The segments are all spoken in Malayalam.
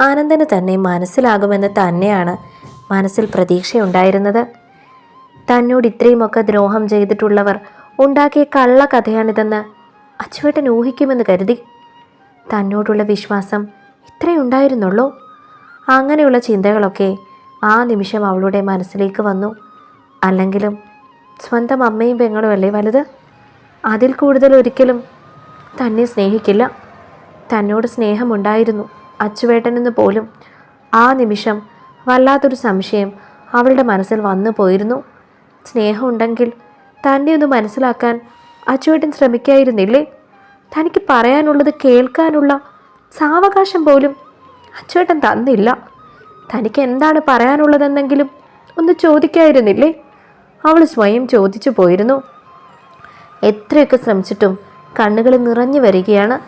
ആനന്ദന് തന്നെ മനസ്സിലാകുമെന്ന് തന്നെയാണ് മനസ്സിൽ പ്രതീക്ഷയുണ്ടായിരുന്നത്. തന്നോട് ഇത്രയുമൊക്കെ ദ്രോഹം ചെയ്തിട്ടുള്ളവർ ഉണ്ടാക്കിയ കള്ള കഥയാണിതെന്ന് അച്ചുവേട്ടൻ ഊഹിക്കുമെന്ന് കരുതി. തന്നോടുള്ള വിശ്വാസം ഇത്രയുണ്ടായിരുന്നുള്ളൂ അങ്ങനെയുള്ള ചിന്തകളൊക്കെ ആ നിമിഷം അവളുടെ മനസ്സിലേക്ക് വന്നു. അല്ലെങ്കിലും സ്വന്തം അമ്മയും പെങ്ങളും അല്ലേ വലുത്? അതിൽ കൂടുതൽ ഒരിക്കലും തന്നെ സ്നേഹിക്കില്ല. തന്നോട് സ്നേഹമുണ്ടായിരുന്നു. അച്ചുവേട്ടനെന്ന് പോലും ആ നിമിഷം വല്ലാത്തൊരു സംശയം അവളുടെ മനസ്സിൽ വന്നു പോയിരുന്നു. സ്നേഹമുണ്ടെങ്കിൽ തന്നെ ഒന്ന് മനസ്സിലാക്കാൻ അച്ചുവേട്ടൻ ശ്രമിക്കായിരുന്നില്ലേ? തനിക്ക് പറയാനുള്ളത് കേൾക്കാനുള്ള സാവകാശം പോലും അച്ചുവേട്ടൻ തന്നില്ല. തനിക്ക് എന്താണ് പറയാനുള്ളതെന്നെങ്കിലും ഒന്ന് ചോദിക്കായിരുന്നില്ലേ? അവൾ സ്വയം ചോദിച്ചു പോയിരുന്നു. എത്രയൊക്കെ ശ്രമിച്ചിട്ടും കണ്ണുകൾ നിറഞ്ഞു വരികയാണ്.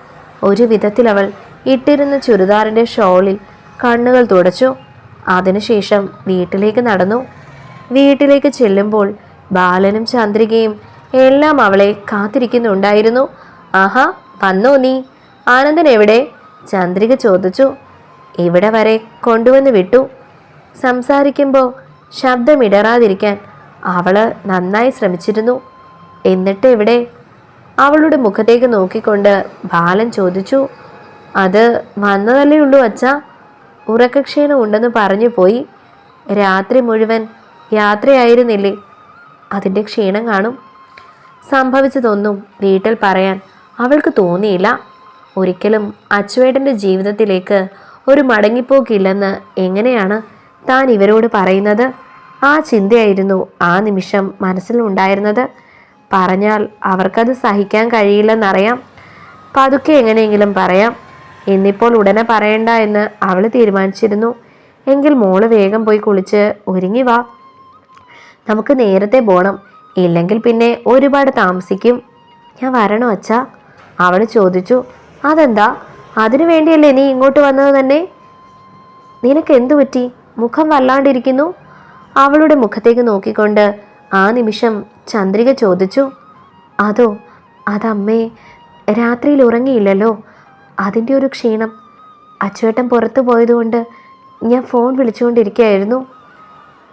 ഒരു വിധത്തിൽ അവൾ ഇട്ടിരുന്ന ചുരിദാറിന്റെ ഷോളിൽ കണ്ണുകൾ തുടച്ചു. അതിനുശേഷം വീട്ടിലേക്ക് നടന്നു. വീട്ടിലേക്ക് ചെല്ലുമ്പോൾ ബാലനും ചന്ദ്രികയും എല്ലാം അവളെ കാത്തിരിക്കുന്നുണ്ടായിരുന്നു. ആഹാ വന്നോ നീ? ആനന്ദൻ എവിടെ? ചന്ദ്രിക ചോദിച്ചു. ഇവിടെ വരെ കൊണ്ടുവന്ന് വിട്ടു. സംസാരിക്കുമ്പോൾ ശബ്ദമിടറാതിരിക്കാൻ അവൾ നന്നായി ശ്രമിച്ചിരുന്നു. എന്നിട്ട് എവിടെ അവളുടെ മുഖത്തേക്ക് നോക്കിക്കൊണ്ട് ബാലൻ ചോദിച്ചു. അത് വന്നതല്ലേ ഉള്ളൂ അച്ഛ. ഉറക്കക്ഷീണം ഉണ്ടെന്ന് പറഞ്ഞു പോയി. രാത്രി മുഴുവൻ യാത്രയായിരുന്നില്ലേ? അതിന്റെ ക്ഷീണം കാണും. സംഭവിച്ചതൊന്നും വീട്ടിൽ പറയാൻ അവൾക്ക് തോന്നിയില്ല. ഒരിക്കലും അച്ചുവേട്ടന്റെ ജീവിതത്തിലേക്ക് ഒരു മടങ്ങിപ്പോക്കില്ലെന്ന് എങ്ങനെയാണ് താൻ ഇവരോട് പറയുന്നത്? ആ ചിന്തയായിരുന്നു ആ നിമിഷം മനസ്സിലുണ്ടായിരുന്നത് പറഞ്ഞാൽ അവർക്കത് സഹിക്കാൻ കഴിയില്ലെന്നറിയാം. പതുക്കെ എങ്ങനെയെങ്കിലും പറയാം. എന്നിപ്പോൾ ഉടനെ പറയണ്ട എന്ന് അവൾ തീരുമാനിച്ചിരുന്നു. എങ്കിൽ മോൾ വേഗം പോയി കുളിച്ച് ഒരുങ്ങി വാ. നമുക്ക് നേരത്തെ പോകണം ഇല്ലെങ്കിൽ പിന്നെ ഒരുപാട് താമസിക്കും. ഞാൻ വരണോ അച്ഛാ? അവൾ ചോദിച്ചു. അതെന്താ? അതിനു വേണ്ടിയല്ലേ നീ ഇങ്ങോട്ട് വന്നത് തന്നെ? നിനക്ക് എന്തു പറ്റി? മുഖം വല്ലാണ്ടിരിക്കുന്നു? അവളുടെ മുഖത്തേക്ക് നോക്കിക്കൊണ്ട് ആ നിമിഷം ചന്ദ്രിക ചോദിച്ചു. അതോ അതമ്മേ രാത്രിയിൽ ഉറങ്ങിയില്ലല്ലോ? അതിന്റെ ഒരു ക്ഷീണം. അച്ചുവേട്ടൻ പുറത്തു പോയതുകൊണ്ട് ഞാൻ ഫോൺ വിളിച്ചുകൊണ്ടിരിക്കുകയായിരുന്നു.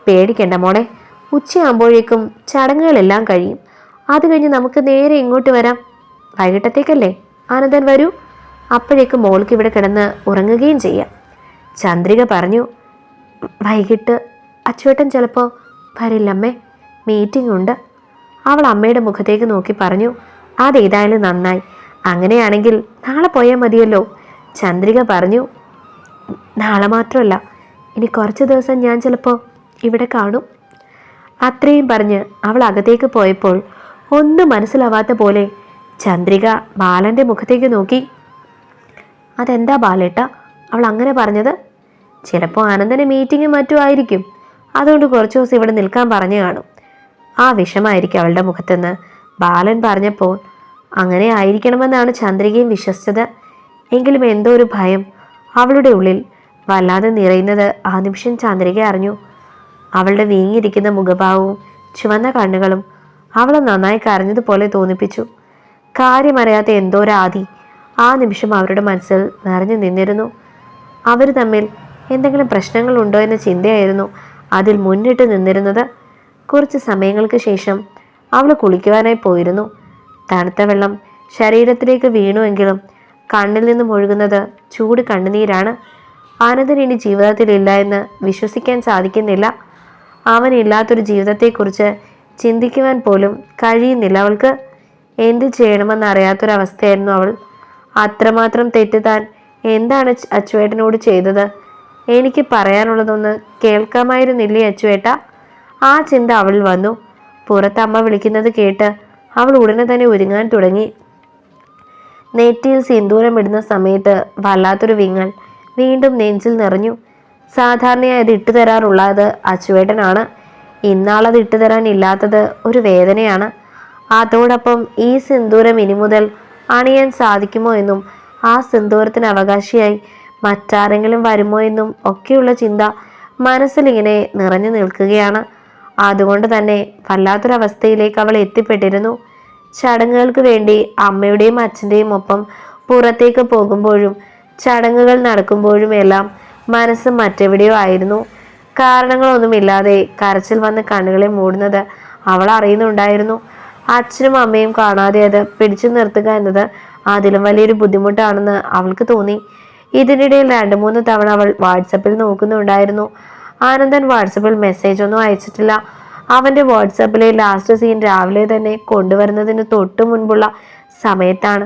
പേടിക്കണ്ട മോളെ ഉച്ചയാകുമ്പോഴേക്കും ചടങ്ങുകളെല്ലാം കഴിയും. അത് കഴിഞ്ഞ് നമുക്ക് നേരെ ഇങ്ങോട്ട് വരാം. വൈകിട്ടത്തേക്കല്ലേ? ആനന്ദൻ വരൂ. അപ്പോഴേക്കും മോൾക്ക് ഇവിടെ കിടന്ന് ഉറങ്ങുകയും ചെയ്യാം. ചന്ദ്രിക പറഞ്ഞു വൈകിട്ട് അച്ചുവേട്ടൻ ചിലപ്പോൾ വരില്ലമ്മേ മീറ്റിംഗ് ഉണ്ട്. അവൾ അമ്മയുടെ മുഖത്തേക്ക് നോക്കി പറഞ്ഞു അതേതായാലും നന്നായി. അങ്ങനെയാണെങ്കിൽ നാളെ പോയാൽ മതിയല്ലോ. ചന്ദ്രിക പറഞ്ഞു നാളെ മാത്രമല്ല. ഇനി കുറച്ച് ദിവസം ഞാൻ ചിലപ്പോൾ ഇവിടെ കാണും. അത്രയും പറഞ്ഞ് അവൾ അകത്തേക്ക് പോയപ്പോൾ ഒന്നും മനസ്സിലാവാത്ത പോലെ ചന്ദ്രിക ബാലന്റെ മുഖത്തേക്ക് നോക്കി. അതെന്താ ബാലേട്ട? അവൾ അങ്ങനെ പറഞ്ഞത്? ചിലപ്പോൾ ആനന്ദന് മീറ്റിങ്ങും മറ്റും ആയിരിക്കും. അതുകൊണ്ട് കുറച്ച് ദിവസം ഇവിടെ നിൽക്കാൻ പറഞ്ഞു കാണും. ആ വിഷമായിരിക്കും അവളുടെ മുഖത്തെന്ന് ബാലൻ പറഞ്ഞപ്പോൾ അങ്ങനെ ആയിരിക്കണമെന്നാണ് ചന്ദ്രികയും വിശ്വസിച്ചത്. എങ്കിലും എന്തോ ഒരു ഭയം അവളുടെ ഉള്ളിൽ വല്ലാതെ നിറയുന്നത് ആ നിമിഷം ചന്ദ്രിക അറിഞ്ഞു. അവളുടെ വീങ്ങിയിരിക്കുന്ന മുഖഭാവവും ചുവന്ന കണ്ണുകളും അവളെ നന്നായി കരഞ്ഞതുപോലെ തോന്നിപ്പിച്ചു. കാര്യമറിയാത്ത എന്തോ ഒരു ആദി ആ നിമിഷം അവരുടെ മനസ്സിൽ നിറഞ്ഞു നിന്നിരുന്നു. അവർ തമ്മിൽ എന്തെങ്കിലും പ്രശ്നങ്ങളുണ്ടോ എന്ന ചിന്തയായിരുന്നു അതിൽ മുന്നിട്ട് നിന്നിരുന്നത്. കുറച്ച് സമയങ്ങൾക്ക് ശേഷം അവൾ കുളിക്കുവാനായി പോയിരുന്നു. തണുത്ത വെള്ളം ശരീരത്തിലേക്ക് വീണുവെങ്കിലും കണ്ണിൽ നിന്നും ഒഴുകുന്നത് ചൂട് കണ്ണുനീരാണ്. ആനന്ദൻ ഇനി ജീവിതത്തിലില്ല എന്ന് വിശ്വസിക്കാൻ സാധിക്കുന്നില്ല. അവൻ ഇല്ലാത്തൊരു ജീവിതത്തെക്കുറിച്ച് ചിന്തിക്കുവാൻ പോലും കഴിയുന്നില്ല അവൾക്ക്. എന്ത് ചെയ്യണമെന്ന് ചെയ്യണമെന്നറിയാത്തൊരവസ്ഥയായിരുന്നു അവൾ. അത്രമാത്രം തെറ്റുതാൻ എന്താണ് അച്ച് അച്ചുവേട്ടനോട് ചെയ്തത്? എനിക്ക് പറയാനുള്ളതൊന്ന് കേൾക്കാമായിരുന്നില്ലേ അച്ചുവേട്ട? ആ ചിന്ത അവൾ വന്നു. പുറത്തമ്മ വിളിക്കുന്നത് കേട്ട് അവൾ ഉടനെ തന്നെ ഒരുങ്ങാൻ തുടങ്ങി. നെറ്റിയിൽ സിന്ദൂരം ഇടുന്ന സമയത്ത് വല്ലാത്തൊരു വിങ്ങൽ വീണ്ടും നെഞ്ചിൽ നിറഞ്ഞു. സാധാരണയായി അത് ഇട്ടു തരാറുള്ളത് അച്ചുവേട്ടനാണ്. ഇന്നാളത് ഇട്ടു തരാൻ ഇല്ലാത്തത് ഒരു വേദനയാണ്. അതോടൊപ്പം ഈ സിന്ദൂരം ഇനി മുതൽ അണിയാൻ സാധിക്കുമോ എന്നും ആ സിന്ദൂരത്തിന് അവകാശിയായി മറ്റാരെങ്കിലും വരുമോ എന്നും ഒക്കെയുള്ള ചിന്ത മനസ്സിലിങ്ങനെ നിറഞ്ഞു നിൽക്കുകയാണ്. അതുകൊണ്ട് തന്നെ വല്ലാത്തൊരവസ്ഥയിലേക്ക് അവൾ എത്തിപ്പെട്ടിരുന്നു. ചടങ്ങുകൾക്ക് വേണ്ടി അമ്മയുടെയും അച്ഛന്റെയും ഒപ്പം പുറത്തേക്ക് പോകുമ്പോഴും ചടങ്ങുകൾ നടക്കുമ്പോഴും എല്ലാം മനസ്സ് മറ്റെവിടെയോ ആയിരുന്നു. കാരണങ്ങളൊന്നുമില്ലാതെ കരച്ചിൽ വന്ന് കണ്ണുകളെ മൂടുന്നത് അവൾ അറിയുന്നുണ്ടായിരുന്നു. അച്ഛനും അമ്മയും കാണാതെ അത് പിടിച്ചു നിർത്തുക എന്നത് അതിലും വലിയൊരു ബുദ്ധിമുട്ടാണെന്ന് അവൾക്ക് തോന്നി. ഇതിനിടയിൽ രണ്ട് മൂന്ന് തവണ അവൾ വാട്സപ്പിൽ നോക്കുന്നുണ്ടായിരുന്നു. ആനന്ദൻ വാട്സപ്പിൽ മെസ്സേജ് ഒന്നും അയച്ചിട്ടില്ല. അവന്റെ വാട്സാപ്പിലെ ലാസ്റ്റ് സീൻ രാവിലെ തന്നെ കൊണ്ടുവരുന്നതിന് തൊട്ടു മുൻപുള്ള സമയത്താണ്.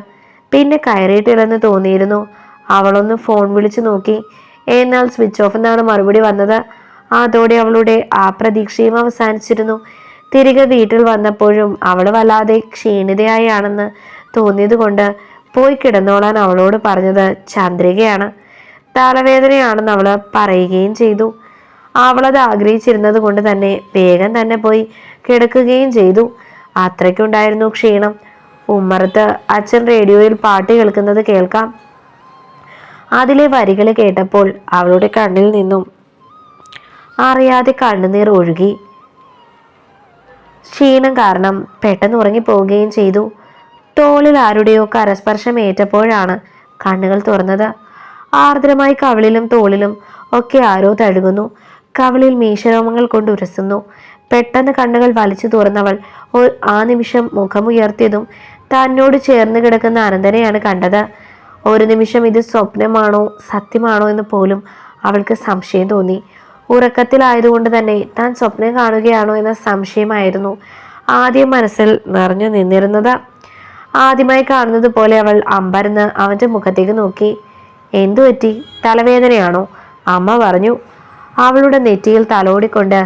പിന്നെ കയറിയിട്ടില്ലെന്ന് തോന്നിയിരുന്നു. അവളൊന്ന് ഫോൺ വിളിച്ചു നോക്കി. എന്നാൽ സ്വിച്ച് ഓഫ് എന്നാണ് മറുപടി വന്നത്. അതോടെ അവളുടെ ആ പ്രതീക്ഷയും അവസാനിച്ചിരുന്നു. തിരികെ വീട്ടിൽ വന്നപ്പോഴും അവൾ വല്ലാതെ ക്ഷീണിതയായാണെന്ന് തോന്നിയതുകൊണ്ട് പോയി കിടന്നോളാൻ അവളോട് പറഞ്ഞത് ചന്ദ്രികയാണ്. തലവേദനയാണെന്ന് അവൾ പറയുകയും ചെയ്തു. അവളത് ആഗ്രഹിച്ചിരുന്നത് കൊണ്ട് തന്നെ വേഗം തന്നെ പോയി കിടക്കുകയും ചെയ്തു. അത്രയ്ക്കുണ്ടായിരുന്നു ക്ഷീണം. ഉമ്മറത്ത് അച്ഛൻ റേഡിയോയിൽ പാട്ട് കേൾക്കുന്നത് കേൾക്കാം. അതിലെ വരികൾ കേട്ടപ്പോൾ അവളുടെ കണ്ണിൽ നിന്നും അറിയാതെ കണ്ണുനീർ ഒഴുകി. ക്ഷീണം കാരണം പെട്ടെന്ന് ഉറങ്ങിപ്പോവുകയും ചെയ്തു. തോളിൽ ആരുടെയോ കരസ്പർശം ഏറ്റപ്പോഴാണ് കണ്ണുകൾ തുറന്നത്. ആർദ്രമായി കവിളിലും തോളിലും ഒക്കെ ആരോ തഴുകുന്നു. കവിളിൽ മീശരോമങ്ങൾ കൊണ്ട് ഉരസുന്നു. പെട്ടെന്ന് കണ്ണുകൾ വലിച്ചു തുറന്നവൾ ആ നിമിഷം മുഖമുയർത്തിയതും തന്നോട് ചേർന്ന് കിടക്കുന്ന അനന്തനെയാണ് കണ്ടത്. ഒരു നിമിഷം ഇത് സ്വപ്നമാണോ സത്യമാണോ എന്ന് പോലും അവൾക്ക് സംശയം തോന്നി. ഉറക്കത്തിലായതുകൊണ്ട് തന്നെ താൻ സ്വപ്നം കാണുകയാണോ എന്ന സംശയമായിരുന്നു ആദ്യം മനസ്സിൽ നിറഞ്ഞു നിന്നിരുന്നത്. ആദ്യമായി കാണുന്നത് പോലെ അവൾ അമ്പരന്ന് അവന്റെ മുഖത്തേക്ക് നോക്കി. എന്തു പറ്റി തലവേദനയാണോ? അമ്മ പറഞ്ഞു. അവളുടെ നെറ്റിയിൽ തലോടിക്കൊണ്ട്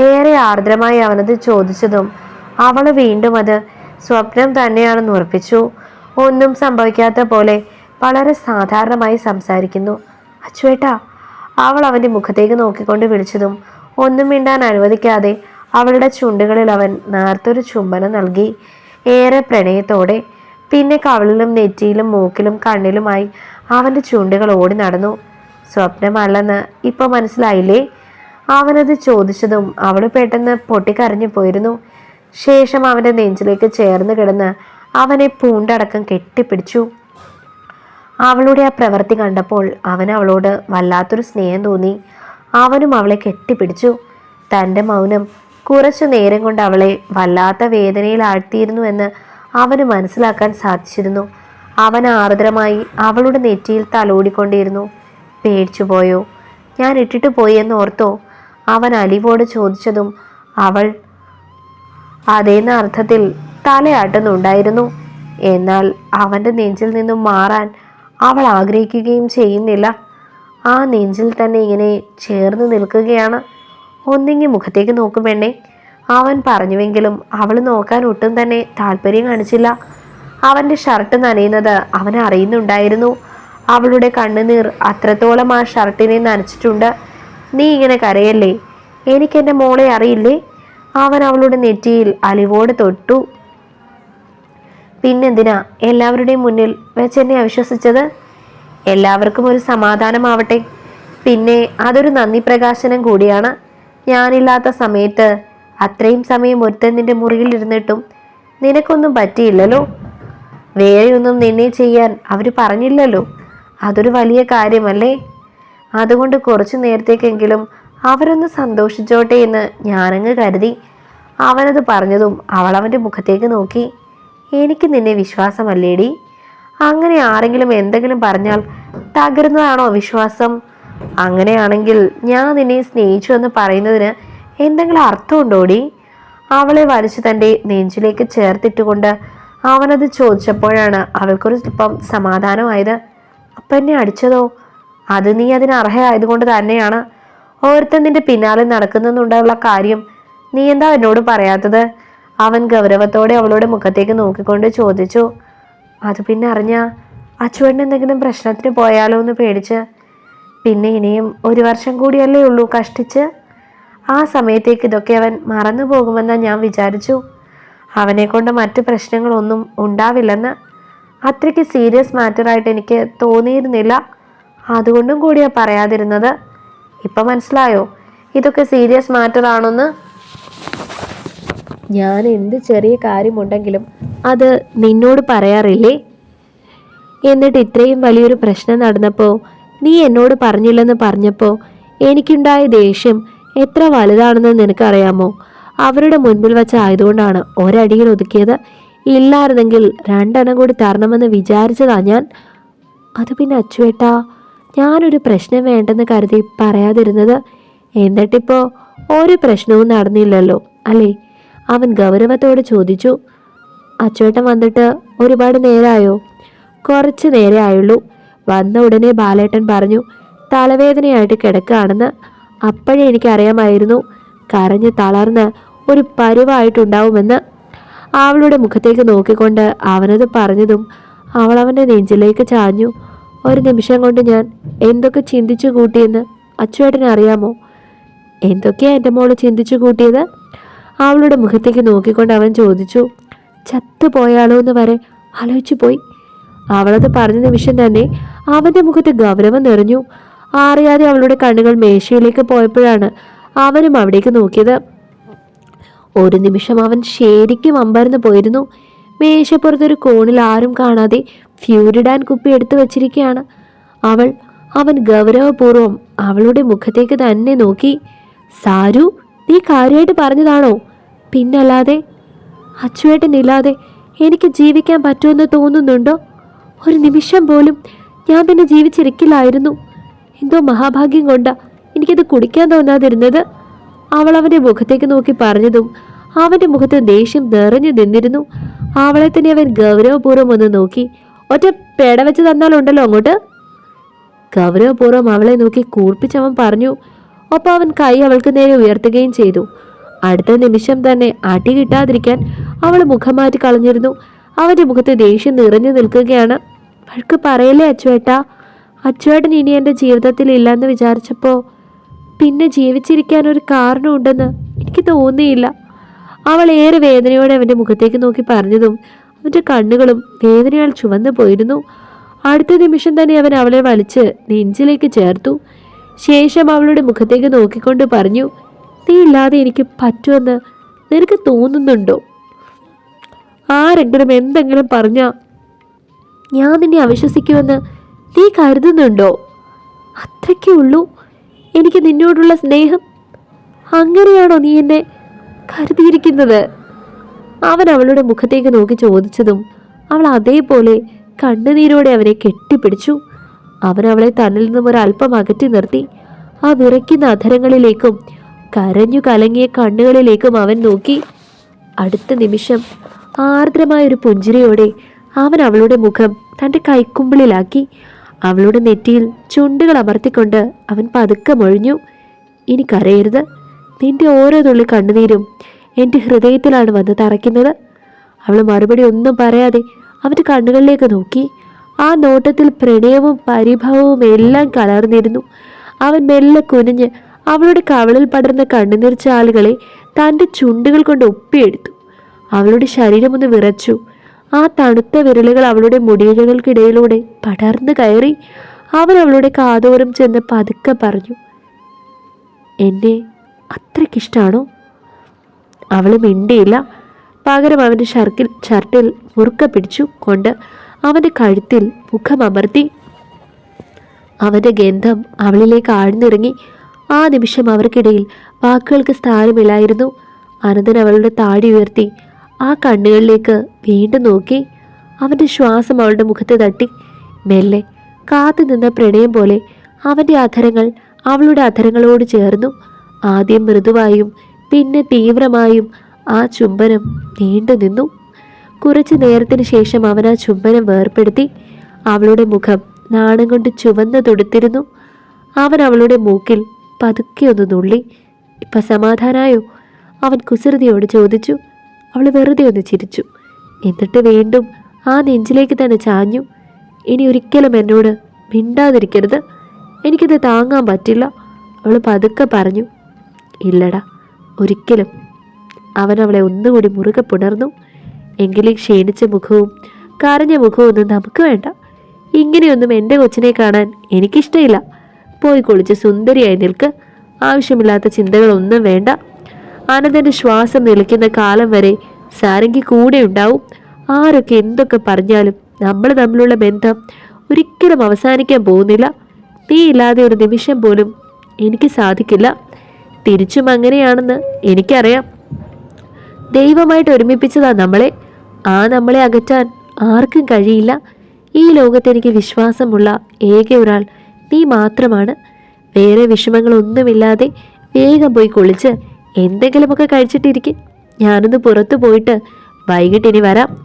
ഏറെ ആർദ്രമായി അവനത് ചോദിച്ചതും അവൾ വീണ്ടും അത് സ്വപ്നം തന്നെയാണെന്ന് ഉറപ്പിച്ചു. ഒന്നും സംഭവിക്കാത്ത പോലെ വളരെ സാധാരണമായി സംസാരിക്കുന്നു. അച്ചുവേട്ടാ അവൾ അവന്റെ മുഖത്തേക്ക് നോക്കിക്കൊണ്ട് വിളിച്ചതും ഒന്നും മിണ്ടാൻ അനുവദിക്കാതെ അവളുടെ ചുണ്ടുകളിൽ അവൻ നേർത്തൊരു ചുംബനം നൽകി. ഏറെ പ്രണയത്തോടെ പിന്നെ കവിളിലും നെറ്റിയിലും മൂക്കിലും കണ്ണിലുമായി അവന്റെ ചുണ്ടുകൾ ഓടി നടന്നു. സ്വപ്നമല്ലെന്ന് ഇപ്പൊ മനസ്സിലായില്ലേ? അവനത് ചോദിച്ചതും അവൾ പെട്ടെന്ന് പൊട്ടിക്കരഞ്ഞു പോയിരുന്നു. ശേഷം അവന്റെ നെഞ്ചിലേക്ക് ചേർന്ന് കിടന്ന് അവനെ പൂണ്ടടക്കം കെട്ടിപ്പിടിച്ചു. അവളുടെ ആ പ്രവൃത്തി കണ്ടപ്പോൾ അവൻ അവളോട് വല്ലാത്തൊരു സ്നേഹം തോന്നി. അവനും അവളെ കെട്ടിപ്പിടിച്ചു. തന്റെ മൗനം കുറച്ചു നേരം കൊണ്ട് അവളെ വല്ലാത്ത വേദനയിൽ ആഴ്ത്തിയിരുന്നു എന്ന് അവന് മനസ്സിലാക്കാൻ സാധിച്ചിരുന്നു. അവൻ ആർദ്രമായി അവളുടെ നെറ്റിയിൽ തലോടിക്കൊണ്ടിരുന്നു. പേടിച്ചു പോയോ? ഞാൻ ഇട്ടിട്ട് പോയി എന്ന് ഓർത്തോ? അവൻ അലിവോട് ചോദിച്ചതും അവൾ അതേന്ന അർത്ഥത്തിൽ തലയാട്ടുന്നുണ്ടായിരുന്നു. എന്നാൽ അവന്റെ നെഞ്ചിൽ നിന്നും മാറാൻ അവൾ ആഗ്രഹിക്കുകയും ചെയ്യുന്നില്ല. ആ നെഞ്ചിൽ തന്നെ ഇങ്ങനെ ചേർന്ന് നിൽക്കുകയാണ്. ഒന്നിങ്ങി മുഖത്തേക്ക് നോക്കും പെണ്ണെ. അവൻ പറഞ്ഞുവെങ്കിലും അവൾ നോക്കാൻ ഒട്ടും തന്നെ താല്പര്യം കാണിച്ചില്ല. അവന്റെ ഷർട്ട് നനയുന്നത് അവൻ അറിയുന്നുണ്ടായിരുന്നു. അവളുടെ കണ്ണുനീർ അത്രത്തോളം ആ ഷർട്ടിനെ നനച്ചിട്ടുണ്ട്. നീ ഇങ്ങനെ കരയല്ലേ? എനിക്കെന്റെ മോളെ അറിയില്ലേ? അവൻ അവളുടെ നെറ്റിയിൽ അലിവോട് തൊട്ടു. പിന്നെന്തിനാ? എല്ലാവരുടെയും മുന്നിൽ വെച്ച് എന്നെ അവിശ്വസിച്ചത്? എല്ലാവർക്കും ഒരു സമാധാനമാവട്ടെ. പിന്നെ അതൊരു നന്ദി പ്രകാശനം കൂടിയാണ്. ഞാനില്ലാത്ത സമയത്ത് അത്രയും സമയം ഒരുത്തൻ നിന്റെ മുറിയിൽ ഇരുന്നിട്ടും നിനക്കൊന്നും പറ്റിയില്ലല്ലോ? വേറെയൊന്നും നിന്നെ ചെയ്യാൻ അവർ പറഞ്ഞില്ലല്ലോ? അതൊരു വലിയ കാര്യമല്ലേ? അതുകൊണ്ട് കുറച്ചു നേരത്തേക്കെങ്കിലും അവരൊന്ന് സന്തോഷിച്ചോട്ടെ എന്ന് ഞാനങ്ങ് കരുതി. അവനത് പറഞ്ഞതും അവൾ അവന്റെ മുഖത്തേക്ക് നോക്കി. എനിക്ക് നിന്നെ വിശ്വാസമല്ലേടി? അങ്ങനെ ആരെങ്കിലും എന്തെങ്കിലും പറഞ്ഞാൽ തകരുന്നതാണോ വിശ്വാസം? അങ്ങനെയാണെങ്കിൽ ഞാൻ നിന്നെ സ്നേഹിച്ചു എന്ന് പറയുന്നതിന് എന്തെങ്കിലും അർത്ഥമുണ്ടോടി? അവളെ വലിച്ചു തന്റെ നെഞ്ചിലേക്ക് ചേർത്തിട്ടുകൊണ്ട് അവനത് ചോദിച്ചപ്പോഴാണ് അവൾക്കൊരു സ്വല്പം സമാധാനമായത്. അപ്പം എന്നെ അടിച്ചതോ? അത് നീ അതിന് അർഹയായതുകൊണ്ട് തന്നെയാണ് ഓരോരുത്തൻ നിന്റെ പിന്നാലെ നടക്കുന്നുണ്ടുള്ള കാര്യം. നീ എന്താ എന്നോട് പറയാത്തത്? അവൻ ഗൗരവത്തോടെ അവളുടെ മുഖത്തേക്ക് നോക്കിക്കൊണ്ട് ചോദിച്ചു. അത് പിന്നെ അറിഞ്ഞ അച്ചുവേട്ടൻ എന്തെങ്കിലും പ്രശ്നത്തിന് പോയാലോ എന്ന് പേടിച്ച്. പിന്നെ ഇനിയും ഒരു വർഷം കൂടിയല്ലേ ഉള്ളൂ കഷ്ടിച്ച്. ആ സമയത്തേക്ക് ഇതൊക്കെ അവൻ മറന്നു പോകുമെന്നാണ് ഞാൻ വിചാരിച്ചു. അവനെ കൊണ്ട് മറ്റ് പ്രശ്നങ്ങളൊന്നും ഉണ്ടാവില്ലെന്ന് അത്രയ്ക്ക് സീരിയസ് മാറ്ററായിട്ട് എനിക്ക് തോന്നിയിരുന്നില്ല. അതുകൊണ്ടും കൂടിയാണ് പറയാതിരുന്നത്. ഇപ്പം മനസ്സിലായോ? ഇതൊക്കെ സീരിയസ് മാറ്റർ ആണെന്ന്. ഞാൻ എന്ത് ചെറിയ കാര്യമുണ്ടെങ്കിലും അത് നിന്നോട് പറയാറില്ലേ? എന്നിട്ട് ഇത്രയും വലിയൊരു പ്രശ്നം നടന്നപ്പോൾ നീ എന്നോട് പറഞ്ഞില്ലെന്ന് പറഞ്ഞപ്പോൾ എനിക്കുണ്ടായ ദേഷ്യം എത്ര വലുതാണെന്ന് നിനക്കറിയാമോ? അവരുടെ മുൻപിൽ വെച്ച് ആയതുകൊണ്ടാണ് ഒരടിയിൽ ഒതുക്കിയത്. ഇല്ലായിരുന്നെങ്കിൽ രണ്ടെണ്ണം കൂടി തരണമെന്ന് വിചാരിച്ചതാ ഞാൻ. അത് പിന്നെ അച്ചുവേട്ടാ ഞാനൊരു പ്രശ്നം വേണ്ടെന്ന് കരുതി പറയാതിരുന്നത്. എന്നിട്ടിപ്പോൾ ഒരു പ്രശ്നവും നടന്നില്ലല്ലോ അല്ലേ? അവൻ ഗൗരവത്തോട് ചോദിച്ചു. അച്ചുവേട്ടൻ വന്നിട്ട് ഒരുപാട് നേരമായോ കുറച്ച് നേരെ ആയുള്ളൂ. വന്ന ഉടനെ ബാലേട്ടൻ പറഞ്ഞു തലവേദനയായിട്ട് കിടക്കുകയാണെന്ന് അപ്പോഴേ എനിക്കറിയാമായിരുന്നു. കരഞ്ഞ് തളർന്ന് ഒരു പരുവായിട്ടുണ്ടാവുമെന്ന് അവളുടെ മുഖത്തേക്ക് നോക്കിക്കൊണ്ട് അവനത് പറഞ്ഞതും അവൾ അവന്റെ നെഞ്ചിലേക്ക് ചാഞ്ഞു. ഒരു നിമിഷം കൊണ്ട് ഞാൻ എന്തൊക്കെ ചിന്തിച്ചു കൂട്ടിയെന്ന് അച്ചുവേട്ടന് അറിയാമോ? എന്തൊക്കെയാ എന്റെ മോൾ ചിന്തിച്ചു കൂട്ടിയത്? അവളുടെ മുഖത്തേക്ക് നോക്കിക്കൊണ്ട് അവൻ ചോദിച്ചു. ചത്തുപോയാളോ എന്ന് വരെ ആലോചിച്ചു പോയി. അവളത് പറഞ്ഞ നിമിഷം തന്നെ അവന്റെ മുഖത്ത് ഗൗരവം നിറഞ്ഞു. അറിയാതെ അവളുടെ കണ്ണുകൾ മേശയിലേക്ക് പോയപ്പോഴാണ് അവനും അവിടേക്ക് നോക്കിയത്. ഒരു നിമിഷം അവൻ ശരിക്കും അമ്പരന്ന് പോയിരുന്നു. മേശപ്പുറത്തൊരു കോണിൽ ആരും കാണാതെ ഫ്യൂരിഡാൻ കുപ്പി എടുത്തു വച്ചിരിക്കുകയാണ് അവൾ അവൻ ഗൗരവപൂർവം അവളുടെ മുഖത്തേക്ക് തന്നെ നോക്കി. സാരു നീ കാര്യമായിട്ട് പറഞ്ഞതാണോ? പിന്നല്ലാതെ അച്ചുവേട്ടനില്ലാതെ എനിക്ക് ജീവിക്കാൻ പറ്റുമെന്ന് തോന്നുന്നുണ്ടോ? ഒരു നിമിഷം പോലും ഞാൻ പിന്നെ ജീവിച്ചിരിക്കില്ലായിരുന്നു. എന്തോ മഹാഭാഗ്യം കൊണ്ടാ എനിക്കത് കുടിക്കാൻ തോന്നാതിരുന്നത്. അവൾ അവന്റെ മുഖത്തേക്ക് നോക്കി പറഞ്ഞതും അവന്റെ മുഖത്ത് ദേഷ്യം നിറഞ്ഞു നിന്നിരുന്നു. അവളെ തന്നെ അവൻ ഗൗരവപൂർവം ഒന്ന് നോക്കി. ഒറ്റ പേട വെച്ച് തന്നാലുണ്ടല്ലോ അങ്ങോട്ട്? ഗൗരവപൂർവം അവളെ നോക്കി കൂർപ്പിച്ചവൻ പറഞ്ഞു. ഒപ്പം അവൻ കൈ അവൾക്ക് നേരെ ഉയർത്തുകയും ചെയ്തു. അടുത്ത നിമിഷം തന്നെ അടി കിട്ടാതിരിക്കാൻ അവൾ മുഖം മാറ്റി കളഞ്ഞിരുന്നു. അവന്റെ മുഖത്ത് ദേഷ്യം നിറഞ്ഞു നിൽക്കുകയാണ്. അവൾക്ക് പറയല്ലേ അച്ചുവേട്ട? അച്ചുവേട്ടൻ ഇനി എന്റെ ജീവിതത്തിൽ ഇല്ലെന്ന് വിചാരിച്ചപ്പോൾ പിന്നെ ജീവിച്ചിരിക്കാൻ ഒരു കാരണമുണ്ടെന്ന് എനിക്ക് തോന്നിയില്ല. അവൾ ഏറെ വേദനയോടെ അവന്റെ മുഖത്തേക്ക് നോക്കി പറഞ്ഞതും അവന്റെ കണ്ണുകളും വേദനയാൽ ചുവന്നു പോയിരുന്നു. അടുത്ത നിമിഷം തന്നെ അവൻ അവളെ വലിച്ച് നെഞ്ചിലേക്ക് ചേർത്തു. ശേഷം അവളുടെ മുഖത്തേക്ക് നോക്കിക്കൊണ്ട് പറഞ്ഞു നീ ഇല്ലാതെ എനിക്ക് പറ്റുമെന്ന് നിനക്ക് തോന്നുന്നുണ്ടോ? ആരെങ്കിലും എന്തെങ്കിലും പറഞ്ഞാ ഞാൻ നിന്നെ അവിശ്വസിക്കുമെന്ന് നീ കരുതുന്നുണ്ടോ? അത്രയ്ക്കേ ഉള്ളൂ. എനിക്ക് നിന്നോടുള്ള സ്നേഹം. അങ്ങനെയാണോ നീ എന്നെ കരുതിയിരിക്കുന്നത്? അവൻ അവളുടെ മുഖത്തേക്ക് നോക്കി ചോദിച്ചതും അവൾ അതേപോലെ കണ്ണുനീരോടെ അവനെ കെട്ടിപ്പിടിച്ചു. അവൻ അവളെ തന്നിൽ നിന്നും ഒരല്പം അകറ്റി നിർത്തി. ആ വിറയ്ക്കുന്ന അധരങ്ങളിലേക്കും കരഞ്ഞു കലങ്ങിയ കണ്ണുകളിലേക്കും അവൻ നോക്കി. അടുത്ത നിമിഷം ആർദ്രമായ ഒരു പുഞ്ചിരിയോടെ അവൻ അവളുടെ മുഖം തന്റെ കൈക്കുമ്പിളിലാക്കി. അവളുടെ നെറ്റിയിൽ ചുണ്ടുകൾ അമർത്തിക്കൊണ്ട് അവൻ പതുക്കെ മൊഴിഞ്ഞു എനിക്കറിയരുത്. നിന്റെ ഓരോ തുള്ളി കണ്ണുനീരും എന്റെ ഹൃദയത്തിലാണ് വന്ന് തറയ്ക്കുന്നത്. അവൾ മറുപടി ഒന്നും പറയാതെ അവന്റെ കണ്ണുകളിലേക്ക് നോക്കി. ആ നോട്ടത്തിൽ പ്രണയവും പരിഭവവും എല്ലാം കലർന്നിരുന്നു. അവൻ മെല്ലെ കുനിഞ്ഞ് അവളുടെ കവളിൽ പടർന്ന കണ്ണുനീർ ചാലുകളെ തന്റെ ചുണ്ടുകൾ കൊണ്ട് ഒപ്പിയെടുത്തു. അവളുടെ ശരീരമൊന്ന് വിറച്ചു. ആ തണുത്ത വിരലുകൾ അവളുടെ മുടിയിഴകൾക്കിടയിലൂടെ പടർന്നു കയറി അവൻ അവളുടെ കാതോരം ചെന്ന് പതുക്കെ പറഞ്ഞു എന്നെ അത്രയ്ക്കിഷ്ടാണോ? അവൾ മിണ്ടിയില്ല. പകരം അവന്റെ ഷർക്കിൽ ഷർട്ടിൽ മുറുക്ക പിടിച്ചു കൊണ്ട് അവന്റെ കഴുത്തിൽ മുഖമമർത്തി അവന്റെ ഗന്ധം അവളിലേക്ക് ആഴ്ന്നിറങ്ങി. ആ നിമിഷം അവർക്കിടയിൽ വാക്കുകൾക്ക് സ്ഥാനമില്ലായിരുന്നു. അനന്തൻ അവളുടെ താടി ഉയർത്തി ആ കണ്ണുകളിലേക്ക് വീണ്ടും നോക്കി അവന്റെ ശ്വാസം അവളുടെ മുഖത്ത് തട്ടി മെല്ലെ കാത്തു നിന്ന പ്രണയം പോലെ അവന്റെ അധരങ്ങൾ അവളുടെ അധരങ്ങളോട് ചേർന്നു. ആദ്യം മൃദുവായും പിന്നെ തീവ്രമായും ആ ചുംബനം നീണ്ടു നിന്നു. കുറച്ചു നേരത്തിന് ശേഷം അവൻ ആ ചുംബനം വേർപ്പെടുത്തി അവളുടെ മുഖം നാണം കൊണ്ട് ചുവന്ന് തുടുത്തിരുന്നു. അവൻ അവളുടെ മൂക്കിൽ പതുക്കെ ഒന്ന് നുള്ളി. ഇപ്പം സമാധാനായോ? അവൻ കുസൃതിയോട് ചോദിച്ചു. അവൾ വെറുതെ ഒന്ന് ചിരിച്ചു. എന്നിട്ട് വീണ്ടും ആ നെഞ്ചിലേക്ക് തന്നെ ചാഞ്ഞു. ഇനി ഒരിക്കലും എന്നോട് മിണ്ടാതിരിക്കരുത്. എനിക്കിത് താങ്ങാൻ പറ്റില്ല. അവൾ പതുക്കെ പറഞ്ഞു. ഇല്ലടാ ഒരിക്കലും. അവൻ അവളെ ഒന്നുകൂടി മുറുകെ പുണർന്നു. എങ്കിലും ക്ഷീണിച്ച മുഖവും കരഞ്ഞ മുഖവും ഒന്നും നമുക്ക് വേണ്ട. ഇങ്ങനെയൊന്നും എന്റെ കൊച്ചിനെ കാണാൻ എനിക്കിഷ്ടമില്ല. പോയി കുളിച്ച് സുന്ദരിയായി നിൽക്ക്. ആവശ്യമില്ലാത്ത ചിന്തകളൊന്നും വേണ്ട. ആനന്ദന്റെ ശ്വാസം നിലയ്ക്കുന്ന കാലം വരെ സാരംഗി കൂടെ ഉണ്ടാവും. ആരൊക്കെ എന്തൊക്കെ പറഞ്ഞാലും നമ്മൾ തമ്മിലുള്ള ബന്ധം ഒരിക്കലും അവസാനിക്കാൻ പോകുന്നില്ല. നീ ഇല്ലാതെ ഒരു നിമിഷം പോലും എനിക്ക് സാധിക്കില്ല. തിരിച്ചും അങ്ങനെയാണെന്ന് എനിക്കറിയാം. ദൈവമായിട്ട് ഒരുമിപ്പിച്ചതാ നമ്മളെ. ആ നമ്മളെ അകറ്റാൻ ആർക്കും കഴിയില്ല. ഈ ലോകത്ത് എനിക്ക് വിശ്വാസമുള്ള ഏക ഒരാൾ നീ മാത്രമാണ്. വേറെ വിഷമങ്ങളൊന്നുമില്ലാതെ വേഗം പോയി കുളിച്ച് എന്തെങ്കിലുമൊക്കെ കഴിച്ചിട്ടിരിക്കും. ഞാനൊന്ന് പുറത്തു പോയിട്ട് വൈകിട്ട് ഇനി വരാം.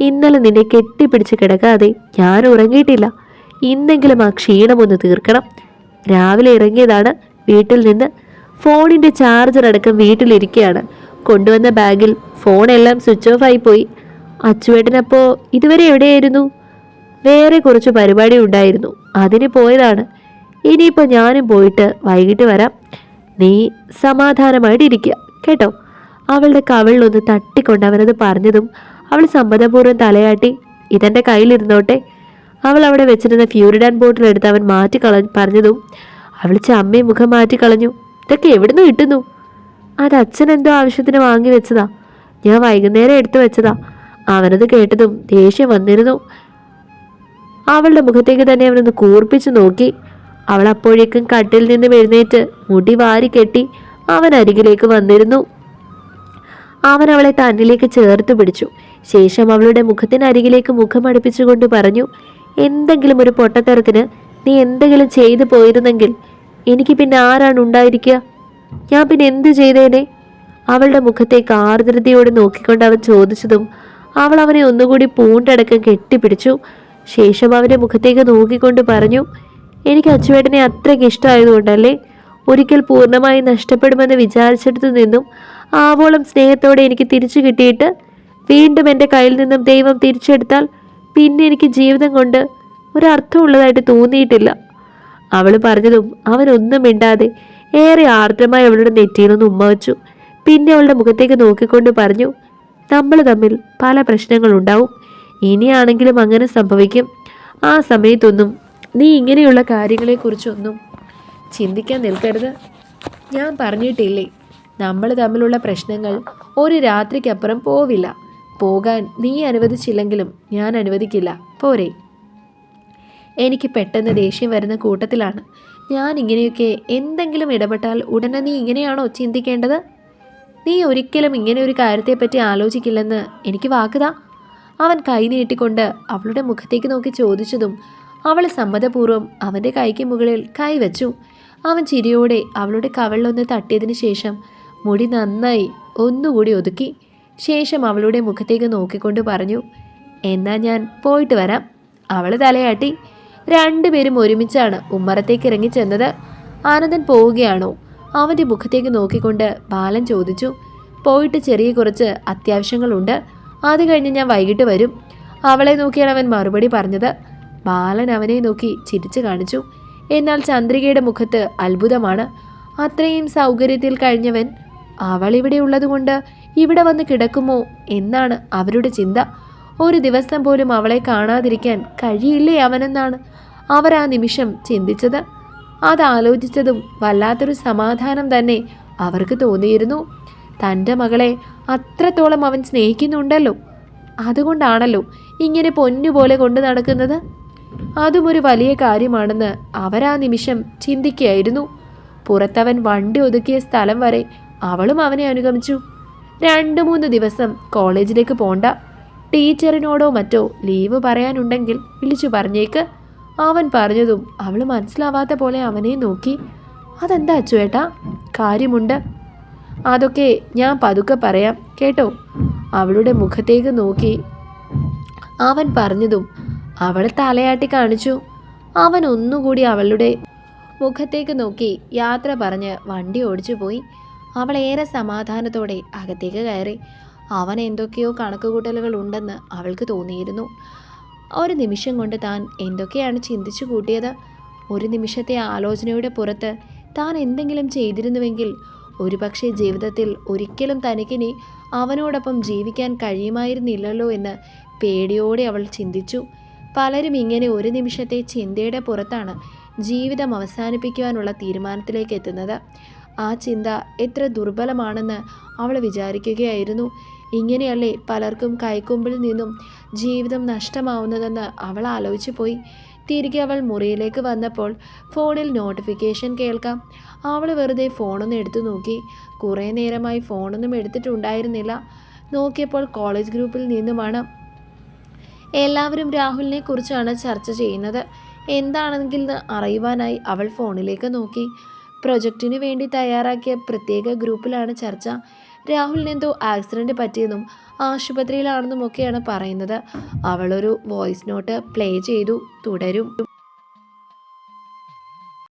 ഇന്നലെ നിന്നെ കെട്ടിപ്പിടിച്ച് കിടക്കാതെ ഞാൻ ഉറങ്ങിയിട്ടില്ല. ഇന്നെങ്കിലും ആ ക്ഷീണമൊന്ന് തീർക്കണം. രാവിലെ ഇറങ്ങിയതാണ് വീട്ടിൽ നിന്ന്. ഫോണിന്റെ ചാർജർ അടക്കം വീട്ടിലിരിക്കുകയാണ് കൊണ്ടുവന്ന ബാഗിൽ ഫോണെല്ലാം സ്വിച്ച് ഓഫ് ആയി പോയി. അച്ചുവേട്ടനപ്പോൾ ഇതുവരെ എവിടെയായിരുന്നു? വേറെ കുറച്ച് പരിപാടി ഉണ്ടായിരുന്നു. അതിന് പോയതാണ്. ഇനിയിപ്പോൾ ഞാനും പോയിട്ട് വൈകിട്ട് വരാം. നീ സമാധാനമായിട്ട് ഇരിക്കുക കേട്ടോ? അവളുടെ കവിളിലൊന്ന് തട്ടിക്കൊണ്ട് അവനത് പറഞ്ഞതും അവൾ സമ്മതപൂർവം തലയാട്ടി ഇതെന്റെ കയ്യിലിരുന്നോട്ടെ. അവൾ അവിടെ വെച്ചിരുന്ന ഫ്യൂരിഡാൻ ബോട്ടിൽ എടുത്ത് അവൻ മാറ്റി കള പറഞ്ഞതും അവൾ ചമ്മയും മുഖം മാറ്റി കളഞ്ഞു ഇതൊക്കെ എവിടുന്ന് കിട്ടുന്നു? അത് അച്ഛൻ എന്തോ ആവശ്യത്തിന് വാങ്ങി വെച്ചതാ. ഞാൻ വൈകുന്നേരം എടുത്തു വെച്ചതാ. അവനത് കേട്ടതും ദേഷ്യം വന്നിരുന്നു. അവളുടെ മുഖത്തേക്ക് തന്നെ അവനൊന്ന് കൂർപ്പിച്ചു നോക്കി. അവൾ അപ്പോഴേക്കും കട്ടിൽ നിന്ന് എഴുന്നേറ്റ് മുടി വാരി കെട്ടി അവൻ അരികിലേക്ക് വന്നിരുന്നു. അവൻ അവളെ തന്നിലേക്ക് ചേർത്ത് പിടിച്ചു. ശേഷം അവളുടെ മുഖത്തിനരികിലേക്ക് മുഖം അടുപ്പിച്ചുകൊണ്ട് പറഞ്ഞു എന്തെങ്കിലും ഒരു പൊട്ടത്തരത്തിന് നീ എന്തെങ്കിലും ചെയ്തു പോയിരുന്നെങ്കിൽ എനിക്ക് പിന്നെ ആരാണ് ഉണ്ടായിരിക്കുക? ഞാൻ പിന്നെ എന്ത് ചെയ്തേനെ? അവളുടെ മുഖത്തേക്ക് ആർദ്രതയോടെ നോക്കിക്കൊണ്ട് അവൻ ചോദിച്ചതും അവൾ അവനെ ഒന്നുകൂടി പൂണ്ടടക്കം കെട്ടിപ്പിടിച്ചു. ശേഷം അവന്റെ മുഖത്തേക്ക് നോക്കിക്കൊണ്ട് പറഞ്ഞു എനിക്ക് അച്ചുവേട്ടനെ അത്രയ്ക്ക് ഇഷ്ടമായതുകൊണ്ടല്ലേ ഒരിക്കൽ പൂർണമായി നഷ്ടപ്പെടുമെന്ന് വിചാരിച്ചെടുത്തു നിന്നും ആവോളം സ്നേഹത്തോടെ എനിക്ക് തിരിച്ചു കിട്ടിയിട്ട് വീണ്ടും എന്റെ കയ്യിൽ നിന്നും ദൈവം തിരിച്ചെടുത്താൽ പിന്നെ എനിക്ക് ജീവിതം കൊണ്ട് ഒരർത്ഥമുള്ളതായിട്ട് തോന്നിയിട്ടില്ല. അവൾ പറഞ്ഞതും അവനൊന്നും മിണ്ടാതെ ഏറെ ആർദ്രമായി അവളുടെ നെറ്റിയിൽ നിന്ന് ഉമ്മ വച്ചു. പിന്നെ അവളുടെ മുഖത്തേക്ക് നോക്കിക്കൊണ്ട് പറഞ്ഞു നമ്മൾ തമ്മിൽ പല പ്രശ്നങ്ങളുണ്ടാവും. ഇനിയാണെങ്കിലും അങ്ങനെ സംഭവിക്കും. ആ സമയത്തൊന്നും നീ ഇങ്ങനെയുള്ള കാര്യങ്ങളെക്കുറിച്ചൊന്നും ചിന്തിക്കാൻ നിൽക്കരുത്. ഞാൻ പറഞ്ഞിട്ടില്ലേ നമ്മൾ തമ്മിലുള്ള പ്രശ്നങ്ങൾ ഒരു രാത്രിക്കപ്പുറം പോവില്ല. പോകാൻ നീ അനുവദിച്ചില്ലെങ്കിലും ഞാൻ അനുവദിക്കില്ല. പോരെ. എനിക്ക് പെട്ടെന്ന് ദേഷ്യം വരുന്ന കൂട്ടത്തിലാണ്. ഞാൻ ഇങ്ങനെയൊക്കെ എന്തെങ്കിലും ഇടപെട്ടാൽ ഉടനെ നീ ഇങ്ങനെയാണോ ചിന്തിക്കേണ്ടത്? നീ ഒരിക്കലും ഇങ്ങനെ ഒരു കാര്യത്തെപ്പറ്റി ആലോചിക്കില്ലെന്ന് എനിക്ക് വാക്കുതാ. അവൻ കൈ നീട്ടിക്കൊണ്ട് അവളുടെ മുഖത്തേക്ക് നോക്കി ചോദിച്ചതും അവൾ സമ്മതപൂർവം അവന്റെ കൈക്ക് മുകളിൽ കൈവച്ചു അവൻ ചിരിയോടെ അവളുടെ കവളിലൊന്ന് തട്ടിയതിനു ശേഷം മുടി നന്നായി ഒന്നുകൂടി ഒതുക്കി. ശേഷം അവളുടെ മുഖത്തേക്ക് നോക്കിക്കൊണ്ട് പറഞ്ഞു എന്നാ ഞാൻ പോയിട്ട് വരാം. അവൾ തലയാട്ടി രണ്ടുപേരും ഒരുമിച്ചാണ് ഉമ്മറത്തേക്ക് ഇറങ്ങി ചെന്നത്. ആനന്ദൻ പോവുകയാണോ? അവന്റെ മുഖത്തേക്ക് നോക്കിക്കൊണ്ട് ബാലൻ ചോദിച്ചു പോയിട്ട് ചെറിയ കുറച്ച് അത്യാവശ്യങ്ങളുണ്ട്. അത് കഴിഞ്ഞ് ഞാൻ വൈകിട്ട് വരും. അവളെ നോക്കിയാണ് അവൻ മറുപടി പറഞ്ഞത്. ബാലൻ അവനെ നോക്കി ചിരിച്ചു കാണിച്ചു. എന്നാൽ ചന്ദ്രികയുടെ മുഖത്ത് അത്ഭുതമാണ്. അത്രയും സൗകര്യത്തിൽ കഴിഞ്ഞവൻ അവൾ ഇവിടെ ഉള്ളതുകൊണ്ട് ഇവിടെ വന്ന് കിടക്കുമോ എന്നാണ് അവരുടെ ചിന്ത. ഒരു ദിവസം പോലും അവളെ കാണാതിരിക്കാൻ കഴിയില്ലേ അവനെന്നാണ് അവർ ആ നിമിഷം ചിന്തിച്ചത്. അതാലോചിച്ചതും വല്ലാത്തൊരു സമാധാനം തന്നെ അവർക്ക് തോന്നിയിരുന്നു. തന്റെ മകളെ അത്രത്തോളം അവൻ സ്നേഹിക്കുന്നുണ്ടല്ലോ. അതുകൊണ്ടാണല്ലോ ഇങ്ങനെ പൊന്നുപോലെ കൊണ്ടു നടക്കുന്നത്. അതും ഒരു വലിയ കാര്യമാണെന്ന് അവരാ നിമിഷം ചിന്തിക്കുകയായിരുന്നു പുറത്തവൻ വണ്ടി ഒതുക്കിയ സ്ഥലം വരെ അവളും അവനെ അനുഗമിച്ചു. രണ്ട് മൂന്ന് ദിവസം കോളേജിലേക്ക് പോണ്ട. ടീച്ചറിനോടോ മറ്റോ ലീവ് പറയാനുണ്ടെങ്കിൽ വിളിച്ചു പറഞ്ഞേക്ക്. അവൻ പറഞ്ഞതും അവൾ മനസ്സിലാവാത്ത പോലെ അവനെ നോക്കി. അതെന്താ അച്ചുവേട്ടാ? കാര്യമുണ്ട്. അതൊക്കെ ഞാൻ പതുക്കെ പറയാം കേട്ടോ? അവളുടെ മുഖത്തേക്ക് നോക്കി. അവൻ പറഞ്ഞതും അവൾ തലയാട്ടി കാണിച്ചു. അവൻ ഒന്നുകൂടി അവളുടെ മുഖത്തേക്ക് നോക്കി യാത്ര പറഞ്ഞ് വണ്ടി ഓടിച്ചു പോയി അവൾ ഏറെ സമാധാനത്തോടെ അകത്തേക്ക് കയറി. അവൻ എന്തൊക്കെയോ കണക്കുകൂട്ടലുകൾ ഉണ്ടെന്ന് അവൾക്ക് തോന്നിയിരുന്നു. ഒരു നിമിഷം കൊണ്ട് താൻ എന്തൊക്കെയാണ് ചിന്തിച്ചു കൂട്ടിയത്? ഒരു നിമിഷത്തെ ആലോചനയുടെ പുറത്ത് താൻ എന്തെങ്കിലും ചെയ്തിരുന്നുവെങ്കിൽ ഒരുപക്ഷെ ജീവിതത്തിൽ ഒരിക്കലും തനിക്കിനി അവനോടൊപ്പം ജീവിക്കാൻ കഴിയുമായിരുന്നില്ലല്ലോ എന്ന് പേടിയോടെ അവൾ ചിന്തിച്ചു. പലരും ഇങ്ങനെ ഒരു നിമിഷത്തെ ചിന്തയുടെ പുറത്താണ് ജീവിതം അവസാനിപ്പിക്കുവാനുള്ള തീരുമാനത്തിലേക്ക് എത്തുന്നത്. ആ ചിന്ത എത്ര ദുർബലമാണെന്ന് അവൾ വിചാരിക്കുകയായിരുന്നു. ഇങ്ങനെയല്ലേ പലർക്കും കൈക്കൊമ്പിൽ നിന്നും ജീവിതം നഷ്ടമാവുന്നതെന്ന് അവൾ ആലോചിച്ചു പോയി. തിരികെ അവൾ മുറിയിലേക്ക് വന്നപ്പോൾ ഫോണിൽ നോട്ടിഫിക്കേഷൻ കേൾക്കാം. അവൾ വെറുതെ ഫോണൊന്ന് എടുത്തു നോക്കി. കുറേ നേരമായി ഫോണൊന്നും എടുത്തിട്ടുണ്ടായിരുന്നില്ല. നോക്കിയപ്പോൾ കോളേജ് ഗ്രൂപ്പിൽ നിന്നുമാണ് എല്ലാവരും രാഹുലിനെ കുറിച്ചാണ് ചർച്ച ചെയ്യുന്നത്. എന്താണെങ്കിലും അറിയുവാനായി അവൾ ഫോണിലേക്ക് നോക്കി. പ്രൊജക്റ്റിന് വേണ്ടി തയ്യാറാക്കിയ പ്രത്യേക ഗ്രൂപ്പിലാണ് ചർച്ച. രാഹുലിന് എന്തോ ആക്സിഡന്റ് പറ്റിയെന്നും ആശുപത്രിയിലാണെന്നും ഒക്കെയാണ് പറയുന്നത്. അവളൊരു വോയിസ് നോട്ട് പ്ലേ ചെയ്തു. തുടരും.